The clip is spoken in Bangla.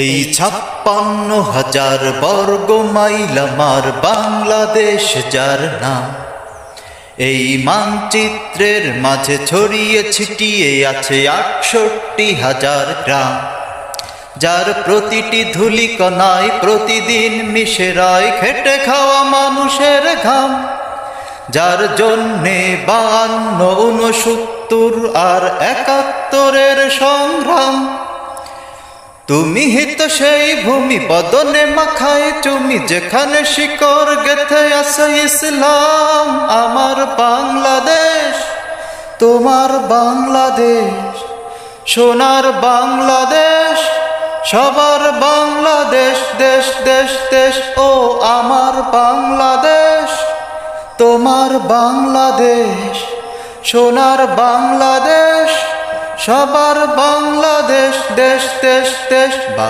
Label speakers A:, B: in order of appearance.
A: এই ছাপ্পান্ন হাজার বর্গ মাইল আমার বাংলাদেশ যার নাম। এই মানচিত্রের মাঝে ছড়িয়ে ছিটিয়ে আছে আটষট্টি হাজার গ্রাম। যার প্রতিটি ধুলিকণায় প্রতিদিন মিশে রয় খেটে খাওয়া মানুষের ঘাম। যার জন্যে বান্ন উনসত্তর আর একাত্তরের সংগ্রাম। তুমি হিত সেই ভূমি বদনে মাখায়, তুমি যেখানে শিকড় গেথে আছে ইসলাম, আমার বাংলাদেশ, তোমার বাংলাদেশ, সোনার বাংলাদেশ, সবার বাংলাদেশ, দেশ দেশ দেশ, ও আমার বাংলাদেশ, তোমার বাংলাদেশ, সোনার বাংলাদেশ সবার বাংলাদেশ দেশ দেশ দেশ